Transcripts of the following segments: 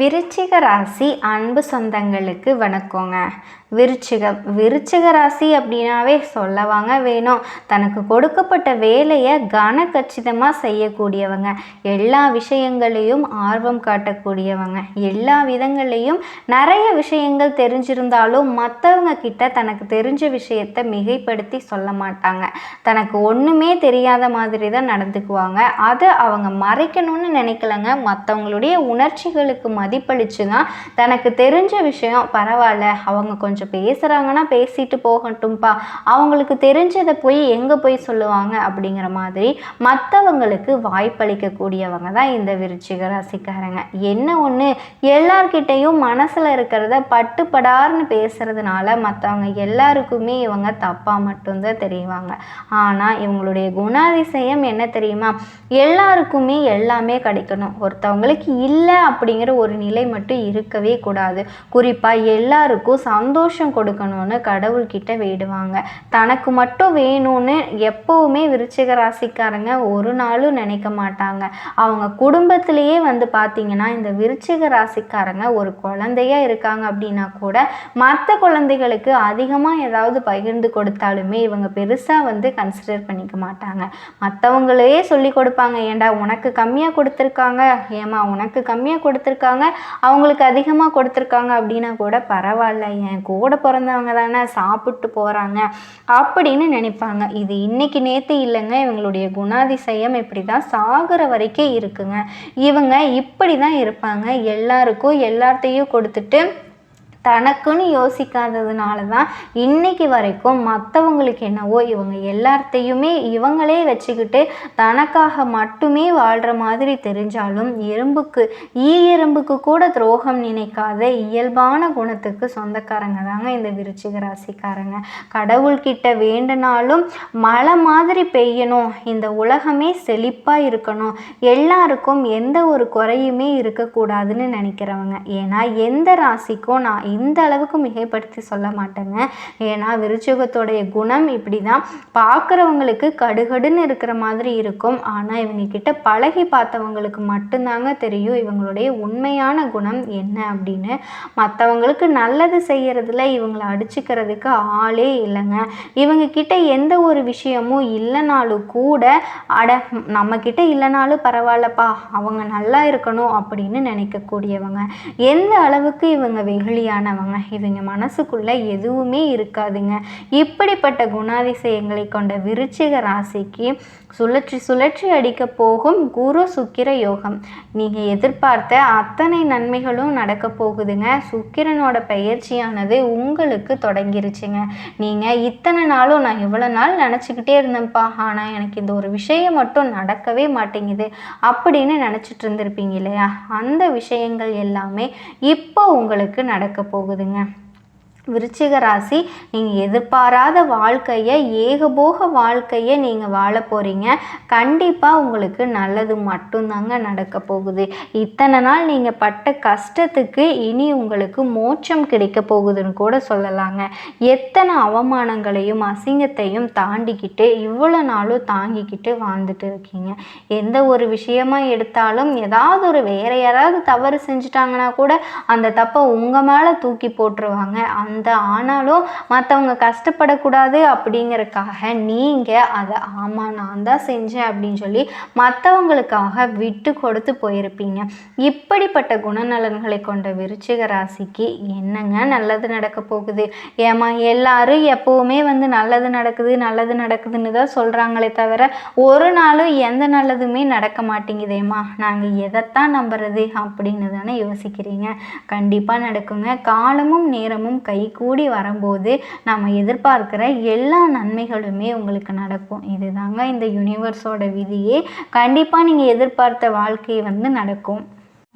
விருச்சிக ராசி அன்பு சொந்தங்களுக்கு வணக்கங்க. விருச்சிகம் விருச்சிக ராசி அப்படின்னாவே சொல்லவாங்க வேணும். தனக்கு கொடுக்கப்பட்ட வேலையை கனகச்சிதமாக செய்யக்கூடியவங்க. எல்லா விஷயங்களையும் ஆர்வம் காட்டக்கூடியவங்க. எல்லா விதங்களையும் நிறைய விஷயங்கள் தெரிஞ்சிருந்தாலும் மற்றவங்க கிட்ட தனக்கு தெரிஞ்ச விஷயத்தை மிகைப்படுத்தி சொல்ல மாட்டாங்க. தனக்கு ஒன்றுமே தெரியாத மாதிரி தான் நடந்துக்குவாங்க. அதை அவங்க மறைக்கணும்னு நினைக்கலங்க. மற்றவங்களுடைய உணர்ச்சிகளுக்கு மதிப்பளித்து தான் தனக்கு தெரிஞ்ச விஷயம் பரவாயில்ல அவங்க கொஞ்சம் பேசுகிறாங்கன்னா பேசிட்டு போகட்டும்ப்பா அவங்களுக்கு தெரிஞ்சதை போய் எங்கே போய் சொல்லுவாங்க அப்படிங்கிற மாதிரி மற்றவங்களுக்கு வாய்ப்பளிக்கக்கூடியவங்க தான் இந்த விருச்சிக ராசிக்காரங்க. என்ன ஒன்று எல்லார்கிட்டையும் மனசில் இருக்கிறத பட்டுப்படார்னு பேசுறதுனால மற்றவங்க எல்லாருக்குமே இவங்க தப்பாக மட்டும்தான் தெரிவாங்க. ஆனால் இவங்களுடைய குணாதிசயம் என்ன தெரியுமா? எல்லாருக்குமே எல்லாமே கிடைக்கணும். ஒருத்தவங்களுக்கு இல்லை அப்படிங்கிற ஒரு நிலை மட்டும் இருக்கவே கூடாது. குறிப்பாக எல்லாருக்கும் சந்தோஷம் கொடுக்கணும்னு கடவுள்கிட்ட வேடுவாங்க தனக்கு மட்டும் வேணும்னு எப்போவுமே விருச்சிக ராசிக்காரங்க ஒரு நாளும் நினைக்க மாட்டாங்க. அவங்க குடும்பத்திலேயே வந்து பார்த்தீங்கன்னா இந்த விருச்சிக ராசிக்காரங்க ஒரு குழந்தையா இருக்காங்க அப்படின்னா கூட மற்ற குழந்தைகளுக்கு அதிகமாக ஏதாவது பகிர்ந்து கொடுத்தாலுமே இவங்க பெருசாக வந்து கன்சிடர் பண்ணிக்க மாட்டாங்க. மற்றவங்களே சொல்லி கொடுப்பாங்க ஏண்டா உனக்கு கம்மியாக கொடுத்துருக்காங்க? ஏமா உனக்கு கம்மியாக கொடுத்துருக்காங்க? அவங்களுக்கு அதிகமாக கொடுத்துருக்காங்க அப்படின்னா கூட பரவாயில்ல. என் கூட பிறந்தவங்க தானே சாப்பிட்டு போகிறாங்க அப்படின்னு நினைப்பாங்க. இது இன்னைக்கு நேற்று இல்லைங்க. இவங்களுடைய குணாதிசயம் இப்படி தான் சாகிற வரைக்கும் இருக்குங்க. இவங்க இப்படி தான் இருப்பாங்க. எல்லாருக்கும் எல்லாத்தையும் கொடுத்துட்டு தனக்குன்னு யோசிக்காததுனால தான் இன்னைக்கு வரைக்கும் மற்றவங்களுக்கு என்னவோ இவங்க எல்லாத்தையுமே இவங்களே வச்சுக்கிட்டு தனக்காக மட்டுமே வாழ்கிற மாதிரி தெரிஞ்சாலும் எறும்புக்கு ஈ எறும்புக்கு கூட துரோகம் நினைக்காத இயல்பான குணத்துக்கு சொந்தக்காரங்க தாங்க இந்த விருச்சிக ராசிக்காரங்க. கடவுள்கிட்ட வேண்டுனாலும் மழை மாதிரி பெய்யணும் இந்த உலகமே செழிப்பாக இருக்கணும் எல்லாருக்கும் எந்த ஒரு குறையுமே இருக்கக்கூடாதுன்னு நினைக்கிறவங்க. ஏன்னா எந்த ராசிக்கும் நான் இந்த அளவுக்கு மிகைப்படுத்தி சொல்ல மாட்டேங்க. ஏன்னா விருச்சிகத்தோடைய குணம் இப்படி தான் பார்க்குறவங்களுக்கு கடுகடுன்னு இருக்கிற மாதிரி இருக்கும். ஆனால் இவங்கக்கிட்ட பழகி பார்த்தவங்களுக்கு மட்டும்தாங்க தெரியும் இவங்களுடைய உண்மையான குணம் என்ன அப்படின்னு. மற்றவங்களுக்கு நல்லது செய்கிறதுல இவங்களை அடிச்சுக்கிறதுக்கு ஆளே இல்லைங்க. இவங்க கிட்ட எந்த ஒரு விஷயமும் இல்லைனாலும் கூட அட நம்ம கிட்ட இல்லைனாலும் பரவாயில்லப்பா அவங்க நல்லா இருக்கணும் அப்படின்னு நினைக்கக்கூடியவங்க. எந்த அளவுக்கு இவங்க வெகுளியான ஆனவங்க இவங்க மனசுக்குள்ள எதுவுமே இருக்காதுங்க. இப்படிப்பட்ட குணாதிசயங்களை கொண்ட விருச்சிக ராசிக்கு சுழற்சி சுழற்சி அடிக்க போகும் குரு சுக்கிர யோகம். நீங்கள் எதிர்பார்த்த அத்தனை நன்மைகளும் நடக்க போகுதுங்க. சுக்கிரனோட பயிற்சியானது உங்களுக்கு தொடங்கிருச்சுங்க. நீங்கள் இத்தனை நாளும் நான் இவ்வளோ நாள் நினச்சிக்கிட்டே இருந்தேன்ப்பா. ஆனால் எனக்கு இந்த ஒரு விஷயம் மட்டும் நடக்கவே மாட்டேங்குது அப்படின்னு நினச்சிட்டு இருந்திருப்பீங்க இல்லையா? அந்த விஷயங்கள் எல்லாமே இப்போ உங்களுக்கு நடக்க போகுதுங்க. விருச்சிக ராசி நீங்கள் எதிர்பாராத வாழ்க்கையை ஏகபோக வாழ்க்கையை நீங்கள் வாழ போகிறீங்க கண்டிப்பாக உங்களுக்கு நல்லது மட்டும்தாங்க நடக்க போகுது. இத்தனை நாள் நீங்கள் பட்ட கஷ்டத்துக்கு இனி உங்களுக்கு மோட்சம் கிடைக்க போகுதுன்னு கூட சொல்லலாங்க. எத்தனை அவமானங்களையும் அசிங்கத்தையும் தாண்டிக்கிட்டு இவ்வளோ நாளும் தாங்கிக்கிட்டு வாழ்ந்துட்டு இருக்கீங்க. எந்த ஒரு விஷயமா எடுத்தாலும் ஏதாவது ஒரு வேற யாராவது தவறு செஞ்சுட்டாங்கன்னா கூட அந்த தப்பை உங்கள் மேலே தூக்கி போட்டுருவாங்க. அந்த அந்த ஆனாலும் மற்றவங்க கஷ்டப்படக்கூடாது அப்படிங்கிறக்காக நீங்கள் அதை ஆமாம் நான் தான் செஞ்சேன் அப்படின்னு சொல்லி மற்றவங்களுக்காக விட்டு கொடுத்து போயிருப்பீங்க. இப்படிப்பட்ட குணநலன்களை கொண்ட விருச்சிக ராசிக்கு என்னங்க நல்லது நடக்க போகுது? ஏமா எல்லாரும் எப்பவுமே வந்து நல்லது நடக்குது நல்லது நடக்குதுன்னு தான் சொல்கிறாங்களே தவிர ஒரு நாளும் எந்த நல்லதுமே நடக்க மாட்டேங்குதேம்மா. நாங்கள் எதைத்தான் நம்புறது அப்படின்னு தானே யோசிக்கிறீங்க. கண்டிப்பாக நடக்குங்க. காலமும் நேரமும் கை கூடி வரும்போது நம்ம எதிர்பார்க்குற எல்லா நன்மைகளுமே உங்களுக்கு நடக்கும். இதுதாங்க இந்த யூனிவர்ஸோட விதியே. கண்டிப்பாக நீங்கள் எதிர்பார்த்த வாழ்க்கை வந்து நடக்கும்.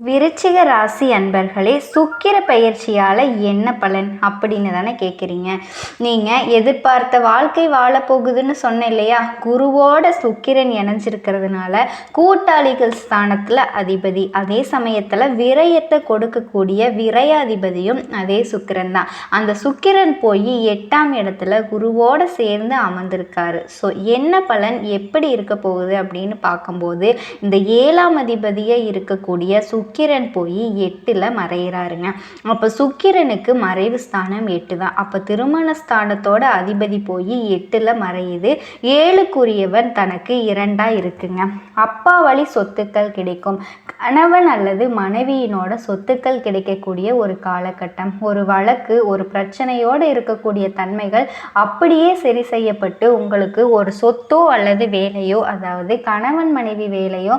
விருச்சிக ராசி அன்பர்களே சுக்கிர பயிற்சியால் என்ன பலன் அப்படின்னு தானே கேட்குறீங்க நீங்கள் எதிர்பார்த்த வாழ்க்கை வாழப்போகுதுன்னு சொன்னேன் இல்லையா? குருவோட சுக்கிரன் இணைஞ்சிருக்கிறதுனால கூட்டாளிகள் ஸ்தானத்தில் அதிபதி அதே சமயத்தில் விரயத்தை கொடுக்கக்கூடிய விரயாதிபதியும் அதே சுக்கிரன் தான். அந்த சுக்கிரன் போய் எட்டாம் இடத்துல குருவோட சேர்ந்து அமர்ந்திருக்காரு. ஸோ என்ன பலன் எப்படி இருக்க போகுது அப்படின்னு பார்க்கும்போது இந்த ஏழாம் அதிபதியாக இருக்கக்கூடிய சுக் சுக்கிரன் போய் எட்டில் மறையிறாருங்க. அப்போ சுக்கிரனுக்கு மறைவு ஸ்தானம் எட்டு தான் அப்போ திருமண ஸ்தானத்தோட அதிபதி போய் எட்டில் மறையுது. ஏழுக்குரியவன் தனக்கு இரண்டாக இருக்குங்க. அப்பா வழி சொத்துக்கள் கிடைக்கும். கணவன் அல்லது மனைவியினோட சொத்துக்கள் கிடைக்கக்கூடிய ஒரு காலகட்டம். ஒரு வழக்கு ஒரு பிரச்சனையோடு இருக்கக்கூடிய தன்மைகள் அப்படியே சரி செய்யப்பட்டு உங்களுக்கு ஒரு சொத்தோ அல்லது வேலையோ அதாவது கணவன் மனைவி வேலையோ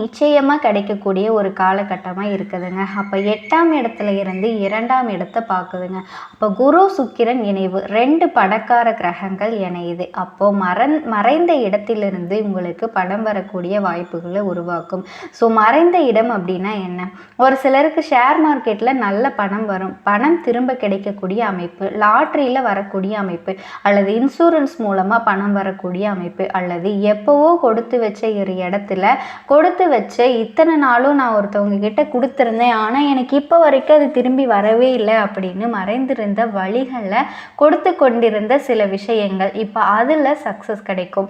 நிச்சயமாக கிடைக்கக்கூடிய ஒரு காலகட்டமாக இருக்குதுங்க. அப்போ எட்டாம் இடத்துல இருந்து இரண்டாம் இடத்தை பார்க்குதுங்க. அப்போ குரு சுக்கிரன் இணைவு ரெண்டு படக்கார கிரகங்கள் இணையுது. அப்போது மறந் மறைந்த இடத்திலிருந்து உங்களுக்கு படம் வரக்கூடிய வாய்ப்புகளை உருவாக்கும். ஸோ மறைந்த இடம் அப்படின்னா என்ன? ஒரு சிலருக்கு ஷேர் மார்க்கெட்டில் நல்ல பணம் வரும். பணம் திரும்ப கிடைக்கக்கூடிய அமைப்பு லாட்ரியில் வரக்கூடிய அமைப்பு அல்லது இன்சூரன்ஸ் மூலமாக பணம் வரக்கூடிய அமைப்பு அல்லது எப்போவோ கொடுத்து வச்ச ஒரு இடத்துல கொடுத்து வச்ச இத்தனை நாளும் நான் ஒருத்தவங்க கிட்ட கொடுத்துருந்தேன். ஆனால் எனக்கு இப்போ வரைக்கும் அது திரும்பி வரவே இல்லை அப்படின்னு மறைந்திருந்த வழிகளில் கொடுத்து கொண்டிருந்த சில விஷயங்கள். இப்போ அதில் சக்ஸஸ் கிடைக்கும்.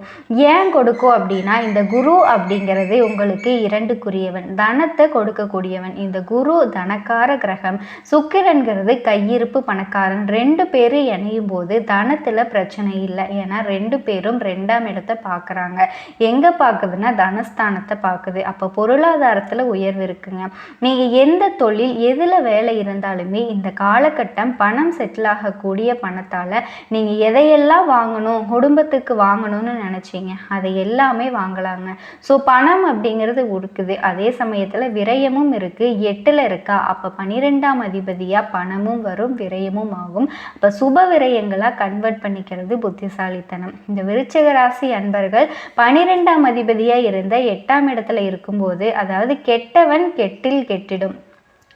ஏன் கொடுக்கும் அப்படின்னா இந்த குரு அப்படிங்கிறது உங்களுக்கு இரண்டுக்குரியவன். தனத்தை கொடுக்கக்கூடியவன். இந்த குரு தனக்கார கிரகம். சுக்கிரன்கிறது கையிருப்பு பணக்காரன். ரெண்டு பேரும் இணையும் போது தனத்தில் பிரச்சனை இல்லை. ஏன்னா ரெண்டு பேரும் ரெண்டாம் இடத்தை பார்க்குறாங்க. எங்கே பார்க்குதுன்னா தனஸ்தானத்தை பார்க்குது. அப்போ பொருளாதாரத்தில் உயர்வு இருக்குங்க. நீங்கள் எந்த தொழில் எதில் வேலை இருந்தாலுமே இந்த காலகட்டம் பணம் செட்டில் ஆகக்கூடிய பணத்தால் நீங்கள் எதையெல்லாம் வாங்கணும் குடும்பத்துக்கு வாங்கணும்னு நினச்சிங்க அதை எல்லாமே வாங்கலாங்க. ஸோ பணம் அப்படிங்கிறது இருக்குது அதே சமயத்தில் விரயமும் இருக்குது எட்டில் இருக்கா? அப்போ பன்னிரெண்டாம் அதிபதியாக பணமும் வரும் விரயமும் ஆகும். அப்போ சுப விரயங்களாக கன்வெர்ட் பண்ணிக்கிறது புத்திசாலித்தனம். இந்த விருச்சக ராசி அன்பர்கள் பனிரெண்டாம் அதிபதியாக இருந்த எட்டாம் இடத்துல இருக்கும்போது அதாவது கெட்டவன் கெட்டில் கெட்டிடும்.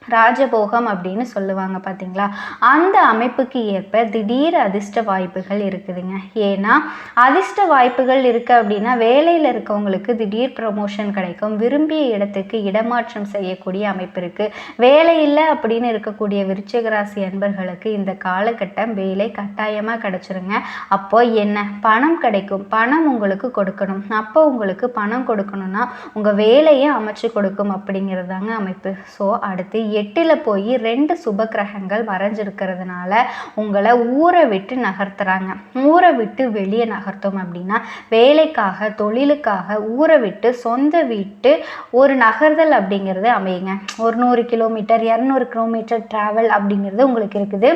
ராஜபோகம் அப்படின்னு சொல்லுவாங்க பார்த்தீங்களா அந்த அமைப்புக்கு ஏற்ப திடீர் அதிர்ஷ்ட வாய்ப்புகள் இருக்குதுங்க. ஏன்னா அதிர்ஷ்ட வாய்ப்புகள் இருக்குது அப்படின்னா வேலையில் இருக்கவங்களுக்கு திடீர் ப்ரமோஷன் கிடைக்கும். விரும்பிய இடத்துக்கு இடமாற்றம் செய்யக்கூடிய அமைப்பு இருக்குது வேலையில்லை அப்படின்னு இருக்கக்கூடிய விருச்சிக ராசி அன்பர்களுக்கு இந்த காலகட்டம் வேலை கட்டாயமாக கிடச்சிருங்க. அப்போ என்ன? பணம் கிடைக்கும். பணம் உங்களுக்கு கொடுக்கணும். அப்போ உங்களுக்கு பணம் கொடுக்கணும்னா உங்கள் வேலையை அமைச்சு கொடுக்கும் அப்படிங்கிறதாங்க அமைப்பு. ஸோ அடுத்து எட்டில் போய் ரெண்டு சுப கிரகங்கள் மறைஞ்சிருக்கிறதுனால உங்களை ஊரை விட்டு நகர்த்துறாங்க. ஊரை விட்டு வெளியே நகர்த்தோம் அப்படின்னா வேலைக்காக தொழிலுக்காக ஊரை விட்டு சொந்த வீட்டு ஒரு நகர்தல் அப்படிங்கிறது அமையுங்க. ஒரு நூறு கிலோமீட்டர் இரநூறு கிலோமீட்டர் ட்ராவல் அப்படிங்கிறது உங்களுக்கு இருக்குது.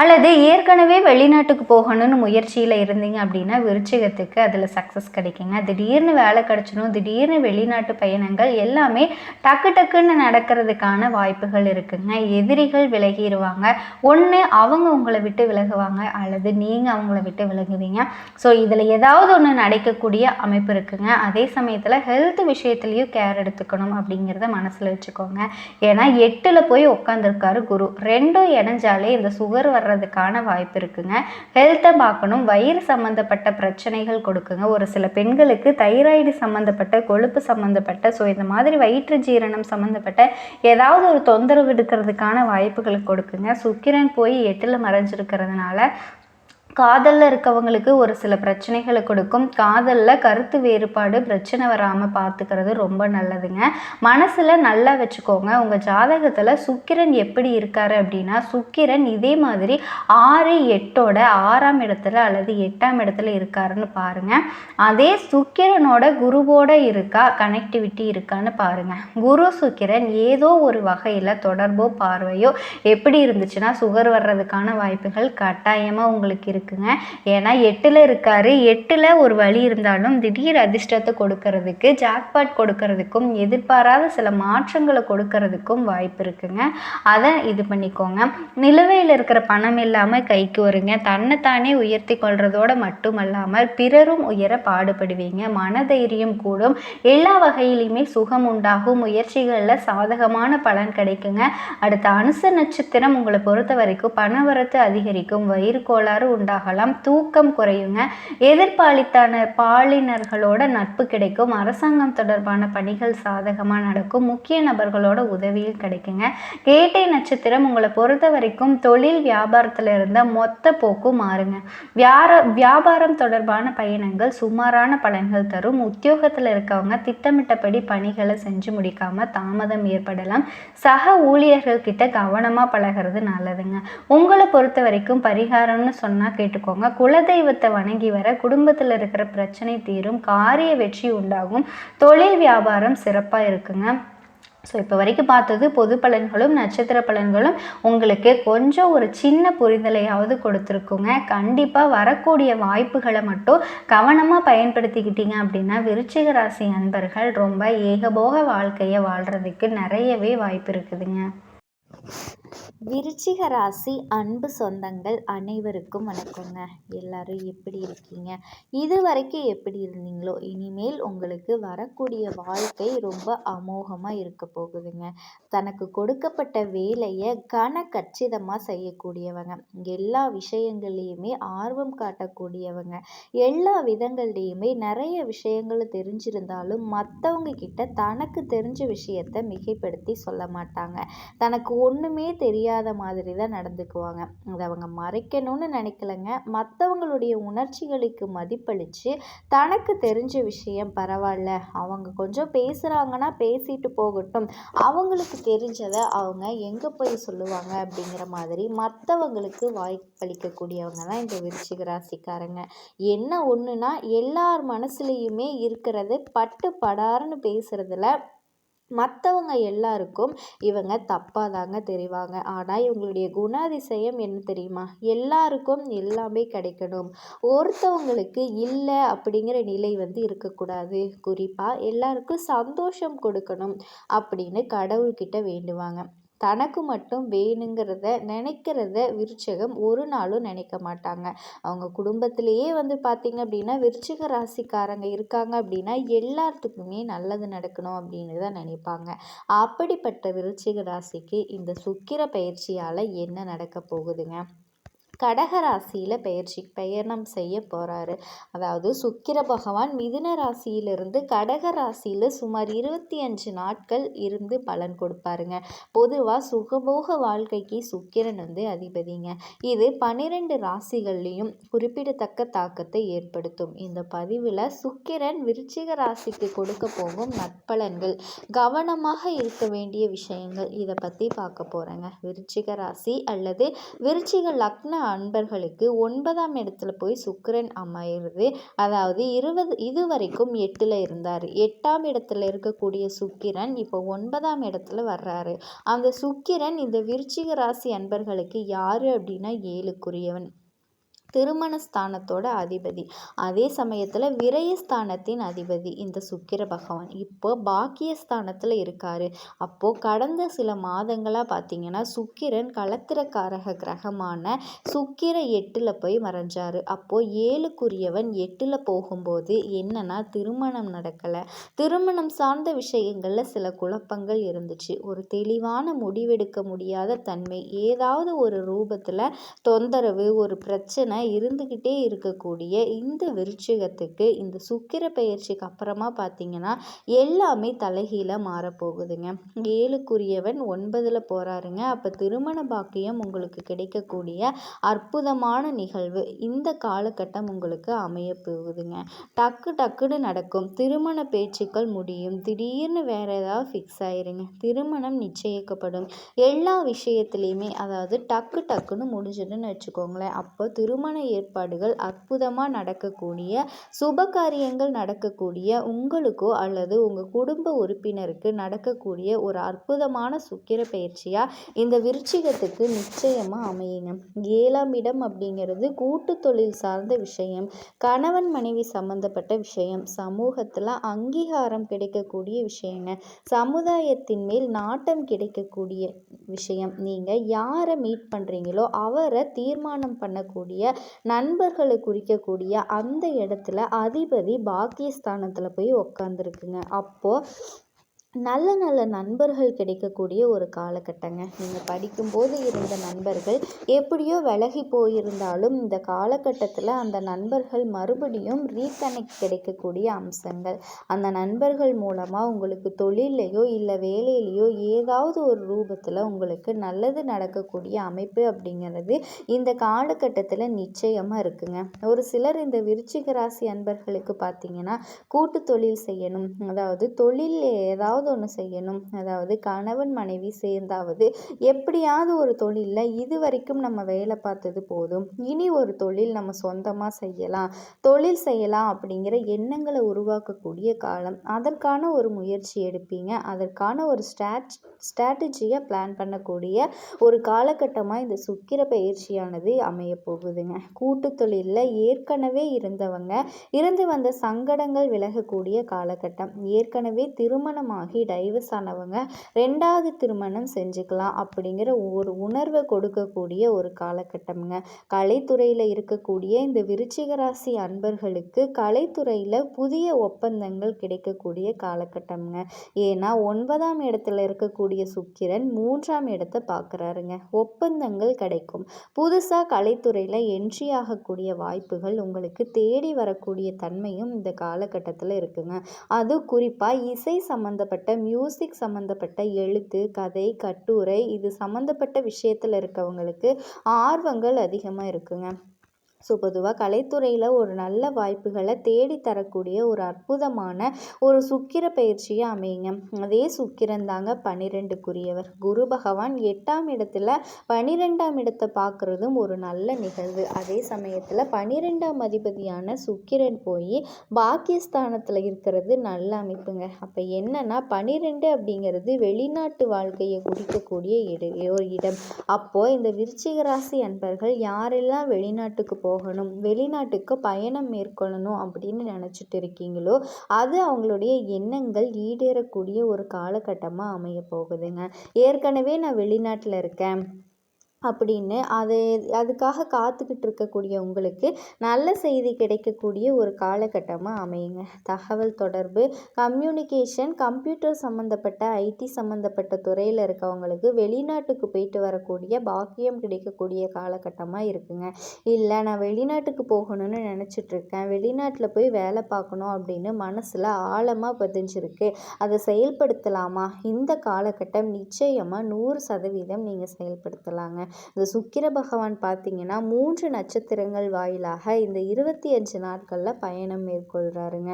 அல்லது ஏற்கனவே வெளிநாட்டுக்கு போகணும்னு முயற்சியில் இருந்தீங்க அப்படின்னா விருச்சிகத்துக்கு அதில் சக்ஸஸ் கிடைக்குங்க. திடீர்னு வேலை கிடச்சிடும் திடீர்னு வெளிநாட்டு பயணங்கள் எல்லாமே டக்கு டக்குன்னு நடக்கிறதுக்கான வாய்ப்பு வாய்ப்புகள் இருக்குங்க. எதிரிகள் விலகிடுவாங்க ஒன்று அவங்க உங்களை விட்டு விலகுவாங்க அல்லது நீங்கள் அவங்கள விட்டு விலகுவீங்க. ஸோ இதில் ஏதாவது ஒன்று நடக்கக்கூடிய அமைப்பு இருக்குங்க. அதே சமயத்தில் ஹெல்த் விஷயத்துலேயும் கேர் எடுத்துக்கணும் அப்படிங்கிறத மனசில் வச்சுக்கோங்க. ஏன்னா எட்டில் போய் உட்காந்துருக்காரு குரு. ரெண்டும் இணைஞ்சாலே இந்த சுகர் வர்றதுக்கான வாய்ப்பு இருக்குங்க. ஹெல்த்தை பார்க்கணும். வயிறு சம்மந்தப்பட்ட பிரச்சனைகள் கொடுக்குங்க. ஒரு சில பெண்களுக்கு தைராய்டு சம்மந்தப்பட்ட கொழுப்பு சம்மந்தப்பட்ட ஸோ இந்த மாதிரி வயிற்று ஜீரணம் சம்மந்தப்பட்ட ஏதாவது ஒரு தொந்தரவு எடுக்கிறதுக்கான வாய்ப்புகளை கொடுக்குங்க. சுக்கிரன் போய் எட்டில் மறைஞ்சிருக்கிறதுனால காதலில் இருக்கவங்களுக்கு ஒரு சில பிரச்சனைகளை கொடுக்கும். காதலில் கருத்து வேறுபாடு பிரச்சனை வராமல் பார்த்துக்கிறது ரொம்ப நல்லதுங்க. மனசில் நல்லா வச்சுக்கோங்க. உங்கள் ஜாதகத்தில் சுக்கிரன் எப்படி இருக்கார் அப்படின்னா சுக்கிரன் இதே மாதிரி ஆறு எட்டோட ஆறாம் இடத்துல அல்லது எட்டாம் இடத்துல இருக்காருன்னு பாருங்கள் அதே சுக்கிரனோட குருவோட இருக்கா கனெக்டிவிட்டி இருக்கான்னு பாருங்கள் குரு சுக்கிரன் ஏதோ ஒரு வகையில் தொடர்போ பார்வையோ எப்படி இருந்துச்சுன்னா சுகர் வர்றதுக்கான வாய்ப்புகள் கட்டாயமாக உங்களுக்கு இருக்குது இருக்குங்க. ஏன்னா எட்டில் இருக்காரு. எட்டில் ஒரு வழி இருந்தாலும் திடீர் அதிர்ஷ்டத்தை கொடுக்கறதுக்கு ஜாக்பாட் கொடுக்கறதுக்கும் எதிர்பாராத சில மாற்றங்களை கொடுக்கறதுக்கும் வாய்ப்பு இருக்குங்க. அதை இது பண்ணிக்கோங்க. நிலுவையில் இருக்கிற பணம் இல்லாமல் கைக்கு வருங்க. தன்னைத்தானே உயர்த்தி கொள்றதோட மட்டுமல்லாமல் பிறரும் உயர பாடுபடுவீங்க. மனதைரியம் கூடும். எல்லா வகையிலையுமே சுகம் உண்டாகும். முயற்சிகளில் சாதகமான பலன் கிடைக்குங்க. அடுத்த அனுச நட்சத்திரம் உங்களை பொறுத்த வரைக்கும் பணவரத்து அதிகரிக்கும். வயிறு கோளாறு உண்டாகும் ஆகலாம் தூக்கம் குறையுங்க. எதிர்பாலித்தான பாலினர்களோட நட்பு கிடைக்கும். அரசாங்கம் தொடர்பான பணிகள் சாதகமாக நடக்கும். முக்கிய நபர்களோட உதவியும் கிடைக்குங்க. கேட்டை நட்சத்திரம் உங்களை பொறுத்த வரைக்கும் தொழில் வியாபாரத்தில் இருந்த மொத்த போக்கும் மாறுங்க. வியார வியாபாரம் தொடர்பான பயணங்கள் சுமாரான பலன்கள் தரும். உத்தியோகத்தில் இருக்கவங்க திட்டமிட்டபடி பணிகளை செஞ்சு முடிக்காம தாமதம் ஏற்படலாம். சக ஊழியர்கள் கிட்ட கவனமாக பழகிறது நல்லதுங்க. உங்களை பொறுத்த வரைக்கும் பரிகாரம்னு சொன்னால் கேட்டுக்கோங்க. குலதெய்வத்தை வணங்கி வர குடும்பத்தில் இருக்கிற பிரச்சனை தீரும் காரிய வெற்றி உண்டாகும் தொழில் வியாபாரம் சிறப்பாக இருக்குங்க. ஸோ இப்போ வரைக்கும் பார்த்தது பொது பலன்களும் நட்சத்திர பலன்களும் உங்களுக்கு கொஞ்சம் ஒரு சின்ன புரிதலையாவது கொடுத்துருக்குங்க. கண்டிப்பாக வரக்கூடிய வாய்ப்புகளை மட்டும் கவனமாக பயன்படுத்திக்கிட்டீங்க அப்படின்னா விருச்சிக ராசி அன்பர்கள் ரொம்ப ஏகபோக வாழ்க்கையை வாழ்கிறதுக்கு நிறையவே வாய்ப்பு இருக்குதுங்க. விருச்சிக ராசி அன்பு சொந்தங்கள் அனைவருக்கும் வணக்கங்க. எல்லாரும் எப்படி இருக்கீங்க? இது வரைக்கும் எப்படி இருந்தீங்களோ இனிமேல் உங்களுக்கு வரக்கூடிய வாழ்க்கை ரொம்ப அமோகமாக இருக்க போகுதுங்க. தனக்கு கொடுக்கப்பட்ட வேலையை கன கச்சிதமாக செய்யக்கூடியவங்க. எல்லா விஷயங்கள்லேயுமே ஆர்வம் காட்டக்கூடியவங்க. எல்லா விதங்கள்லேயுமே நிறைய விஷயங்கள் தெரிஞ்சிருந்தாலும் மற்றவங்க கிட்ட தனக்கு தெரிஞ்ச விஷயத்த மிகைப்படுத்தி சொல்ல மாட்டாங்க. தனக்கு ஒன்றுமே தெரியாத மாதிரி தான் நடந்துக்குவாங்க. அதை அவங்க மறைக்கணும்னு நினைக்கலங்க. மற்றவங்களுடைய உணர்ச்சிகளுக்கு மதிப்பளித்து தனக்கு தெரிஞ்ச விஷயம் பரவாயில்ல. அவங்க கொஞ்சம் பேசுகிறாங்கன்னா பேசிட்டு போகட்டும். அவங்களுக்கு தெரிஞ்சதை அவங்க எங்கே போய் சொல்லுவாங்க அப்படிங்கிற மாதிரி மற்றவங்களுக்கு வாய்ப்பளிக்கக்கூடியவங்க தான் இந்த விருச்சிக ராசிக்காரங்க. என்ன ஒன்றுனா எல்லார் மனசுலேயுமே இருக்கிறது பட்டு படாருன்னு பேசுகிறதுல மற்றவங்க எல்லாருக்கும் இவங்க தப்பாக தாங்க தெரிவாங்க. ஆனால் இவங்களுடைய குணாதிசயம் என்ன தெரியுமா? எல்லாருக்கும் எல்லாமே கிடைக்கணும். ஒருத்தவங்களுக்கு இல்லை அப்படிங்கிற நிலை வந்து இருக்கக்கூடாது. குறிப்பாக எல்லாருக்கும் சந்தோஷம் கொடுக்கணும் அப்படின்னு கடவுள்கிட்ட வேண்டுவாங்க. தனக்கு மட்டும் வேணுங்கிறத நினைக்கிறத விருச்சகம் ஒரு நாளும் நினைக்க மாட்டாங்க. அவங்க குடும்பத்திலேயே வந்து பார்த்திங்க அப்படின்னா விருச்சிக ராசிக்காரங்க இருக்காங்க அப்படின்னா எல்லாத்துக்குமே நல்லது நடக்கணும் அப்படின்னு தான் நினைப்பாங்க. அப்படிப்பட்ட விருச்சிக ராசிக்கு இந்த சுக்கிர பயிற்சியால் என்ன நடக்க போகுதுங்க? கடகராசியில் பெயர்ச்சி பயணம் செய்ய போகிறாரு அதாவது சுக்கிர பகவான் மிதுன ராசியிலிருந்து கடக ராசியில் சுமார் இருபத்தி அஞ்சு நாட்கள் இருந்து பலன் கொடுப்பாருங்க. பொதுவாக சுகபோக வாழ்க்கைக்கு சுக்கிரன் வந்து அதிபதிங்க. இது பன்னிரெண்டு ராசிகள்லேயும் குறிப்பிடத்தக்க தாக்கத்தை ஏற்படுத்தும். இந்த பதிவில் சுக்கிரன் விருச்சிக ராசிக்கு கொடுக்க போகும் நட்பலன்கள் கவனமாக இருக்க வேண்டிய விஷயங்கள் இதை பற்றி பார்க்க போகிறேங்க விருச்சிக ராசி அல்லது விருச்சிக லக்ன அன்பர்களுக்கு ஒன்பதாம் இடத்துல போய் சுக்கிரன் அமையிறது அதாவது இருபது இது வரைக்கும் எட்டில் இருந்தார். எட்டாம் இடத்துல இருக்கக்கூடிய சுக்கிரன் இப்போ ஒன்பதாம் இடத்துல வர்றாரு. அந்த சுக்கிரன் இந்த விருச்சிக ராசி அன்பர்களுக்கு யார் அப்படின்னா ஏழுக்குரியவன். திருமண ஸ்தானத்தோட அதிபதி. அதே சமயத்தில் விரயஸ்தானத்தின் அதிபதி இந்த சுக்கிர பகவான். இப்போ பாக்கியஸ்தானத்தில் இருக்கார். அப்போது கடந்த சில மாதங்களாக பார்த்தீங்கன்னா சுக்கிரன் கலத்திரக்காரக கிரகமான சுக்கிர எட்டில் போய் மறைஞ்சார். அப்போது ஏழுக்குரியவன் எட்டில் போகும்போது என்னன்னா திருமணம் நடக்கலை. திருமணம் சார்ந்த விஷயங்களில் சில குழப்பங்கள் இருந்துச்சு. ஒரு தெளிவான முடிவெடுக்க முடியாத தன்மை ஏதாவது ஒரு ரூபத்தில் தொந்தரவு ஒரு பிரச்சனை இருந்துக்கிட்டே இருக்கக்கூடிய இந்த விருச்சிகத்துக்கு இந்த சுக்கிர பயிற்சிக்கு அப்புறமா பார்த்தீங்கன்னா எல்லாமே தலைகீழாக மாறப்போகுதுங்க. ஏழுக்குரியவன் ஒன்பதில் போகிறாருங்க அப்போ திருமண பாக்கியம் உங்களுக்கு கிடைக்கக்கூடிய அற்புதமான நிகழ்வு இந்த காலகட்டம் உங்களுக்கு அமைய போகுதுங்க. டக்கு டக்குன்னு நடக்கும். திருமண பேச்சுக்கள் முடியும். திடீர்னு வேற ஏதாவது ஃபிக்ஸ் ஆயிருங்க. திருமணம் நிச்சயிக்கப்படும். எல்லா விஷயத்துலையுமே அதாவது டக்கு டக்குன்னு முடிஞ்சதுன்னு வச்சுக்கோங்களேன். அப்போ திருமண திருமண ஏற்பாடுகள் அற்புதமாக நடக்கக்கூடிய சுப காரியங்கள் நடக்கக்கூடிய உங்களுக்கோ அல்லது உங்கள் குடும்ப உறுப்பினருக்கு நடக்கக்கூடிய ஒரு அற்புதமான சுக்கிர பயிற்சியாக இந்த விருச்சிகத்துக்கு நிச்சயமாக அமையுங்க. ஏழாம் இடம் அப்படிங்கிறது கூட்டு தொழில் சார்ந்த விஷயம் கணவன் மனைவி சம்மந்தப்பட்ட விஷயம் சமூகத்தில் அங்கீகாரம் கிடைக்கக்கூடிய விஷயங்க. சமுதாயத்தின் மேல் நாட்டம் கிடைக்கக்கூடிய விஷயம். நீங்கள் யாரை மீட் பண்ணுறீங்களோ அவரை தீர்மானம் பண்ணக்கூடிய நண்பர்களை குறிக்கக்கூடிய அந்த இடத்துல அதிபதி பாக்கியஸ்தானத்தில் போய் உக்காந்துருக்குங்க. அப்போது நல்ல நல்ல நண்பர்கள் கிடைக்கக்கூடிய ஒரு காலகட்டங்க. நீங்கள் படிக்கும்போது இருந்த நண்பர்கள் எப்படியோ விலகி போயிருந்தாலும் இந்த காலகட்டத்தில் அந்த நண்பர்கள் மறுபடியும் ரீகனெக்ட் கிடைக்கக்கூடிய அம்சங்கள். அந்த நண்பர்கள் மூலமாக உங்களுக்கு தொழில்லையோ இல்லை வேலையிலையோ ஏதாவது ஒரு ரூபத்தில் உங்களுக்கு நல்லது நடக்கக்கூடிய அமைப்பு அப்படிங்கிறது இந்த காலகட்டத்தில் நிச்சயமாக இருக்குங்க. ஒரு சிலர் இந்த விருச்சிக ராசி அன்பர்களுக்கு பார்த்தீங்கன்னா கூட்டு தொழில் செய்யணும். அதாவது தொழில் ஏதாவது ஒன்று செய்யணும். அதாவது கணவன் மனைவி சேர்ந்தாவது எப்படியாவது ஒரு தொழிலில் இது வரைக்கும் நம்ம வேலை பார்த்தது போதும். இனி ஒரு தொழில் நம்ம சொந்தமாக செய்யலாம். தொழில் செய்யலாம் அப்படிங்கிற எண்ணங்களை உருவாக்கக்கூடிய காலம். அதற்கான ஒரு முயற்சி எடுப்பீங்க. அதற்கான ஒரு ஸ்ட்ராட் ஸ்ட்ராட்டஜியை பிளான் பண்ணக்கூடிய ஒரு காலகட்டமாக இந்த சுக்கிர பயிற்சியானது அமைய போகுதுங்க. கூட்டு தொழிலில் ஏற்கனவே இருந்தவங்க இருந்து வந்த சங்கடங்கள் விலகக்கூடிய காலகட்டம். ஏற்கனவே திருமணமாகி டைவர்ஸ் ஆனவங்க ரெண்டாவது திருமணம் செஞ்சுக்கலாம் அப்படிங்கிற ஒரு உணர்வை கொடுக்கக்கூடிய ஒரு காலகட்டம்ங்க. கலைத்துறையில் இருக்கக்கூடிய இந்த விருச்சிக ராசி அன்பர்களுக்கு கலைத்துறையில் புதிய ஒப்பந்தங்கள் கிடைக்கக்கூடிய காலகட்டம்ங்க. ஏன்னா ஒன்பதாம் இடத்துல இருக்கக்கூடிய சுக்கிரன் மூன்றாம் இடத்தை பார்க்குறாருங்க. ஒப்பந்தங்கள் கிடைக்கும். புதுசாக கலைத்துறையில் என்ட்ரி ஆகக்கூடிய வாய்ப்புகள் உங்களுக்கு தேடி வரக்கூடிய தன்மையும் இந்த காலகட்டத்தில் இருக்குங்க. அது குறிப்பாக இசை சம்மந்தப்பட்ட மியூசிக் சம்மந்தப்பட்ட எழுத்து கதை கட்டுரை இது சம்மந்தப்பட்ட விஷயத்தில் இருக்கவங்களுக்கு ஆர்வங்கள் அதிகமாக இருக்குங்க. ஸோ பொதுவாக கலைத்துறையில் ஒரு நல்ல வாய்ப்புகளை தேடி தரக்கூடிய ஒரு அற்புதமான ஒரு சுக்கிர பயிற்சியை அமையுங்க. அதே சுக்கிரன் தாங்க பன்னிரெண்டுக்குரியவர். குரு பகவான் எட்டாம் இடத்துல பன்னிரெண்டாம் இடத்தை பார்க்குறதும் ஒரு நல்ல நிகழ்வு. அதே சமயத்தில் பன்னிரெண்டாம் அதிபதியான சுக்கிரன் போய் பாக்கியஸ்தானத்தில் இருக்கிறது நல்ல அமைப்புங்க. அப்போ என்னன்னா பன்னிரெண்டு அப்படிங்கிறது வெளிநாட்டு வாழ்க்கையை குறிக்கக்கூடிய இட ஒரு இடம். அப்போது இந்த விருச்சிக ராசி அன்பர்கள் யாரெல்லாம் வெளிநாட்டுக்கு போகணும். வெளிநாட்டுக்கு பயணம் மேற்கொள்ளணும் அப்படின்னு நினச்சிட்டு இருக்கீங்களோ அது அவங்களுடைய எண்ணங்கள் ஈடேறக்கூடிய ஒரு காலகட்டமாக அமைய போகுதுங்க. ஏற்கனவே நான் வெளிநாட்டில் இருக்கேன். அப்படின்னு அது அதுக்காக காத்துக்கிட்டு இருக்கக்கூடிய உங்களுக்கு நல்ல செய்தி கிடைக்கக்கூடிய ஒரு காலகட்டமாக அமையுங்க. தகவல் தொடர்பு கம்யூனிகேஷன் கம்ப்யூட்டர் சம்மந்தப்பட்ட ஐடி சம்மந்தப்பட்ட துறையில் இருக்கவங்களுக்கு வெளிநாட்டுக்கு போயிட்டு வரக்கூடிய பாக்கியம் கிடைக்கக்கூடிய காலகட்டமாக இருக்குங்க. இல்லை நான் வெளிநாட்டுக்கு போகணும்னு நினச்சிட்ருக்கேன் வெளிநாட்டில் போய் வேலை பார்க்கணும் அப்படின்னு மனசில் ஆழமாக பதிஞ்சிருக்கு. அதை செயல்படுத்தலாமா? இந்த காலகட்டம் நிச்சயமாக நூறு சதவீதம் நீங்கள் செயல்படுத்தலாங்க. இந்த சுக்கிர பகவான் பார்த்தீங்கன்னா மூன்று நட்சத்திரங்கள் வாயிலாக இந்த இருபத்தி அஞ்சு நாட்களில் பயணம் மேற்கொள்கிறாருங்க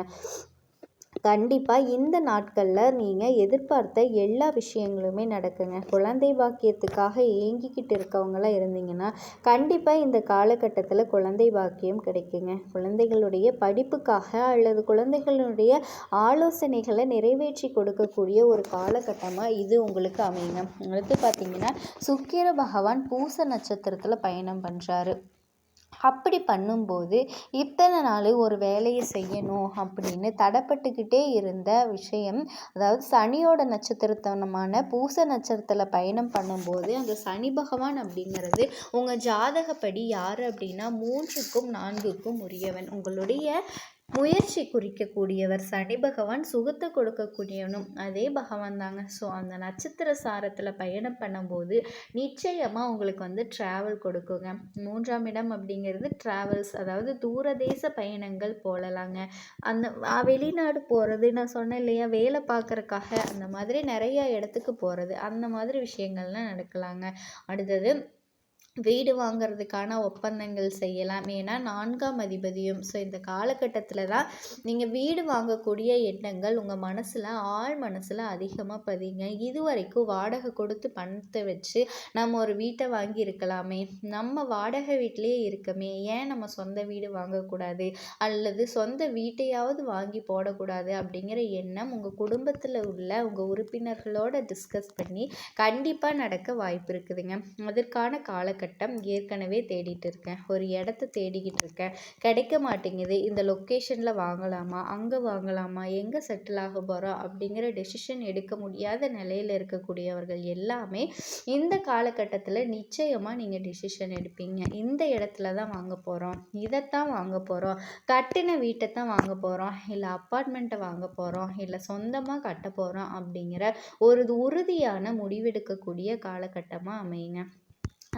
கண்டிப்பாக இந்த நாட்களில் நீங்கள் எதிர்பார்த்த எல்லா விஷயங்களுமே நடக்குங்க. குழந்தை பாக்கியத்துக்காக ஏங்கிக்கிட்டு இருக்கவங்களாம் இருந்தீங்கன்னா கண்டிப்பாக இந்த காலகட்டத்தில் குழந்தை பாக்கியம் கிடைக்குங்க. குழந்தைகளுடைய படிப்புக்காக அல்லது குழந்தைகளுடைய ஆலோசனைகளை நிறைவேற்றி கொடுக்கக்கூடிய ஒரு காலகட்டமாக இது உங்களுக்கு அமையுங்க. அடுத்து பார்த்தீங்கன்னா சுக்கிர பகவான் பூச நட்சத்திரத்தில் பயணம் பண்ணுறாரு அப்படி பண்ணும்போது இத்தனை நாள் ஒரு வேலையை செய்யணும் அப்படின்னு தடைப்பட்டுக்கிட்டே இருந்த விஷயம் அதாவது சனியோட நட்சத்திரத்தனமான பூச நட்சத்திரத்தில் பயணம் பண்ணும்போது அந்த சனி பகவான் அப்படிங்கிறது உங்கள் ஜாதகப்படி யார் அப்படின்னா மூன்றுக்கும் நான்குக்கும் உரியவன். உங்களுடைய முயற்சி குறிக்கக்கூடியவர் சனி பகவான் சுகத்தை கொடுக்கக்கூடியவனும் அதே பகவான் தாங்க. ஸோ அந்த நட்சத்திர சாரத்தில் பயணம் பண்ணும்போது நிச்சயமாக உங்களுக்கு வந்து ட்ராவல் கொடுக்குங்க. மூன்றாம் இடம் அப்படிங்கிறது ட்ராவல்ஸ் அதாவது தூரதேச பயணங்கள் போலலாங்க. அந்த வெளிநாடு போகிறது நான் சொன்னேன் இல்லையா வேலை பார்க்குறக்காக அந்த மாதிரி நிறைய இடத்துக்கு போகிறது அந்த மாதிரி விஷயங்கள்லாம் நடக்கலாங்க. அடுத்தது வீடு வாங்கிறதுக்கான ஒப்பந்தங்கள் செய்யலாம். ஏன்னா நான்காம் அதிபதியும் ஸோ இந்த காலகட்டத்தில் தான் நீங்கள் வீடு வாங்கக்கூடிய எண்ணங்கள் உங்கள் மனசில் ஆழ் மனசில் அதிகமாக பதிங்க இது வரைக்கும் வாடகை கொடுத்து பணத்தை வச்சு நம்ம ஒரு வீட்டை வாங்கி இருக்கலாமே நம்ம வாடகை வீட்டிலே இருக்கமே. ஏன் நம்ம சொந்த வீடு வாங்கக்கூடாது? அல்லது சொந்த வீட்டையாவது வாங்கி போடக்கூடாது? அப்படிங்கிற எண்ணம் உங்கள் குடும்பத்தில் உள்ள உங்கள் உறுப்பினர்களோட டிஸ்கஸ் பண்ணி கண்டிப்பாக நடக்க வாய்ப்பு இருக்குதுங்க. அதற்கான கால காலகட்டம் ஏற்கனவே தேடிட்டு இருக்கேன். ஒரு இடத்த தேடிக்கிட்டு இருக்கேன். கிடைக்க மாட்டேங்குது. இந்த லொக்கேஷனில் வாங்கலாமா? அங்கே வாங்கலாமா? எங்கே செட்டில் ஆக போகிறோம் அப்படிங்கிற டெசிஷன் எடுக்க முடியாத நிலையில் இருக்கக்கூடியவர்கள் எல்லாமே இந்த காலகட்டத்தில் நிச்சயமாக நீங்கள் டெசிஷன் எடுப்பீங்க. இந்த இடத்துல தான் வாங்க போகிறோம் இதைத்தான் வாங்க போகிறோம் கட்டின வீட்டை தான் வாங்க போகிறோம் இல்லை அப்பார்ட்மெண்ட்டை வாங்க போகிறோம் இல்லை சொந்தமாக கட்ட போகிறோம் அப்படிங்கிற ஒரு உறுதியான முடிவெடுக்கக்கூடிய காலகட்டமாக அமையுங்க.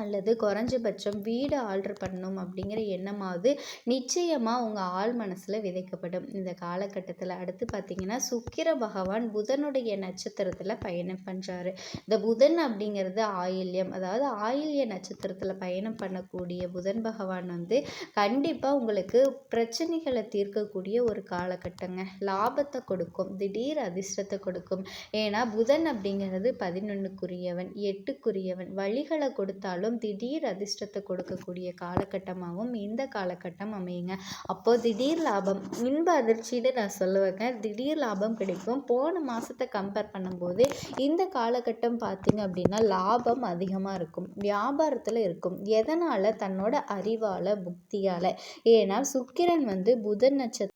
அல்லது குறைஞ்சபட்சம் வீடு ஆல்ட்ரு பண்ணணும் அப்படிங்கிற எண்ணமாவது நிச்சயமாக உங்கள் ஆள் மனசில் விதைக்கப்படும். இந்த காலகட்டத்தில் அடுத்து பார்த்திங்கன்னா சுக்கிர பகவான் புதனுடைய நட்சத்திரத்தில் பயணம் பண்ணுறாரு இந்த புதன் அப்படிங்கிறது ஆயில்யம். அதாவது ஆயில்ய நட்சத்திரத்தில் பயணம் பண்ணக்கூடிய புதன் பகவான் வந்து கண்டிப்பாக உங்களுக்கு பிரச்சனைகளை தீர்க்கக்கூடிய ஒரு காலகட்டங்க. லாபத்தை கொடுக்கும். திடீர் அதிர்ஷ்டத்தை கொடுக்கும். ஏன்னா புதன் அப்படிங்கிறது பதினொன்றுக்குரியவன் எட்டுக்குரியவன். வழிகளை கொடுத்தாலும் திடீர் அதிர்ஷ்டத்தை கொடுக்கக்கூடிய காலகட்டமாகவும் இந்த காலகட்டம் அமையுங்க. அப்போது திடீர் லாபம் இன்ப அதிர்ச்சின்னு நான் சொல்லுவேங்க திடீர் லாபம் கிடைக்கும். போன மாதத்தை கம்பேர் பண்ணும்போது இந்த காலகட்டம் பார்த்திங்க அப்படின்னா லாபம் அதிகமாக இருக்கும். வியாபாரத்தில் இருக்கும். எதனால்? தன்னோட அறிவால் புக்தியால் ஏன்னா சுக்கிரன் வந்து புதன் நட்சத்திரம்